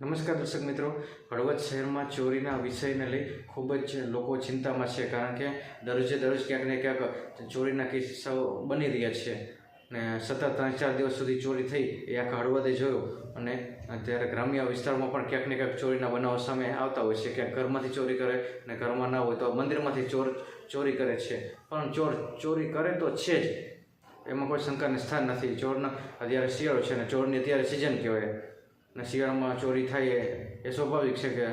નમસ્કાર દર્શક મિત્રો. હળવદ શહેરમાં ચોરીના વિષયને લઈ ખૂબ જ લોકો ચિંતામાં છે કારણ કે દરરોજે દરરોજ ક્યાંક ને ક્યાંક ચોરીના કિસ્સાઓ બની રહ્યા છે ને સતત ત્રણ ચાર દિવસ સુધી ચોરી થઈ એ આખા હળવદે જોયું અને અત્યારે ગ્રામ્ય વિસ્તારમાં પણ ક્યાંક ને ક્યાંક ચોરીના બનાવો સામે આવતા હોય છે. ક્યાંક ઘરમાંથી ચોરી કરે અને ઘરમાં ના હોય તો મંદિરમાંથી ચોર, ચોરી કરે છે. પણ ચોર, ચોરી કરે તો છે જ. એમાં કોઈ શંકાને સ્થાન નથી. ચોરના અત્યારે શિયાળો છે અને ચોરની અત્યારે સિઝન કહેવાય. અને શિયાળામાં ચોરી થાય એ સ્વાભાવિક છે કે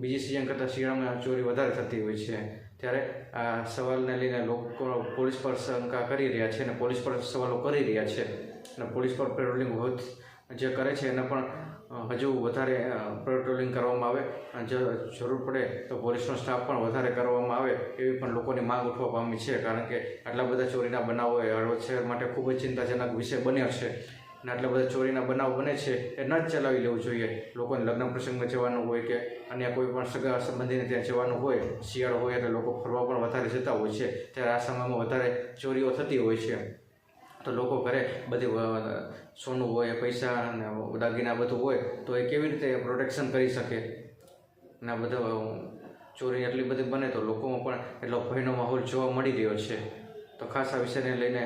બીજી સિઝન કરતાં શિયાળામાં ચોરી વધારે થતી હોય છે. ત્યારે આ સવાલને લઈને લોકો પોલીસ પર શંકા કરી રહ્યા છે અને પોલીસ પર સવાલો કરી રહ્યા છે. અને પોલીસ પર પેટ્રોલિંગ જે કરે છે, એને પણ હજુ વધારે પેટ્રોલિંગ કરવામાં આવે. અને જો જરૂર પડે તો પોલીસનો સ્ટાફ પણ વધારે કરવામાં આવે એવી પણ લોકોની માંગ ઉઠવા પામી છે. કારણ કે આટલા બધા ચોરીના બનાવો એ હળવદ શહેર માટે ખૂબ જ ચિંતાજનક વિષય બન્યો છે. અને આટલા બધા ચોરીના બનાવ બને છે એ ન જ ચલાવી લેવું જોઈએ. લોકોને લગ્ન પ્રસંગમાં જવાનું હોય કે અન્ય કોઈ પણ સગા સંબંધીને ત્યાં જવાનું હોય, શિયાળો હોય એટલે લોકો ફરવા પણ વધારે જતા હોય છે. ત્યારે આ સમયમાં વધારે ચોરીઓ થતી હોય છે. તો લોકો ઘરે બધી સોનું હોય, પૈસા અને દાગીના બધું હોય તો એ કેવી રીતે પ્રોટેક્શન કરી શકે? અને આ બધા ચોરી એટલી બધી બને તો લોકોમાં પણ એટલો ભયનો માહોલ જોવા મળી રહ્યો છે. તો ખાસ આ વિષયને લઈને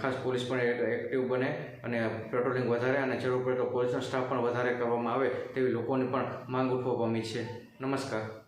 ખાસ પોલીસ પણ એક એક્ટિવ બને અને પેટ્રોલિંગ વધારે અને જરૂર પડે તો પોલીસનો સ્ટાફ પણ વધારે કરવામાં આવે તેવી લોકોની પણ માંગ ઉઠવા પામી છે. નમસ્કાર.